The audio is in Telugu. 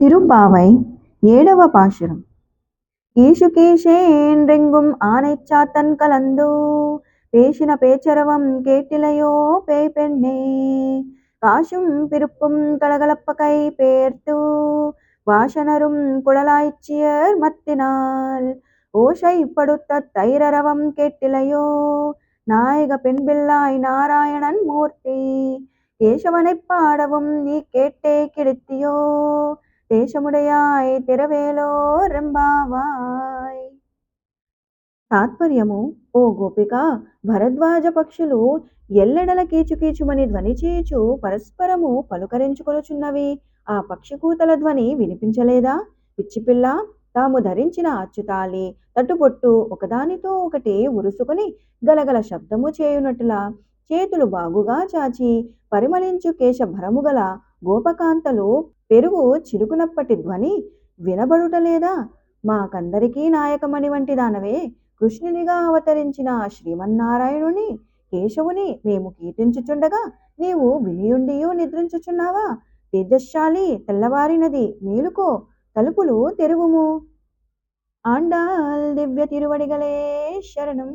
திருப்பாவை ஏழவ பாசுரம். ஈஷு கீஷேன்றெங்கும் ஆனை சாத்தன் கலந்தோ? பேசின பேச்சரவம் கேட்டிலையோ? பேய் பெண்ணே காசும் பிறப்பும் கலகலப்ப கை பேர்த்து? வாசனரும் குழலாய்ச்சியர் மத்தினால் ஓசைப்படுத்த தைரரவம் கேட்டிலையோ? நாயக பெண்பில்லாய் நாராயணன் மூர்த்தி கேசவனைப் பாடவும் நீ கேட்டே கிடைத்தியோ? దేశముడయాయ్ తెరవేలో రెంబావాయ్ తాత్పర్యము ఓ గోపిక భరద్వాజ పక్షులు ఎల్లెడల కీచుకీచుమని ధ్వని చేయుచు పరస్పరము పలుకరించుకొనుచున్నవి. ఆ పక్షి కూతల ధ్వని వినిపించలేదా? పిచ్చిపిల్ల తాము ధరించిన అచ్చుతాలి తట్టుబొట్టు ఒకదానితో ఒకటి ఉరుసుకొని గలగల శబ్దము చేయునట్లా. చేతులు బాగుగా చాచి పరిమళించు కేశభరము గల గోపకాంతలు పెరుగు చిరుకునప్పటి ధ్వని వినబడుటలేదా మాకందరికీ నాయకమణి వంటి దానవే. కృష్ణునిగా అవతరించిన శ్రీమన్నారాయణుని కేశవుని మేము కీర్తించుచుండగా నీవు వినియుండియో నిద్రించుచున్నావా? తేజశాలి తెల్లవారినది మేలుకో. తలుపులు తెరువుము. ఆండాల్ దివ్య తిరువడిగలే శరణం.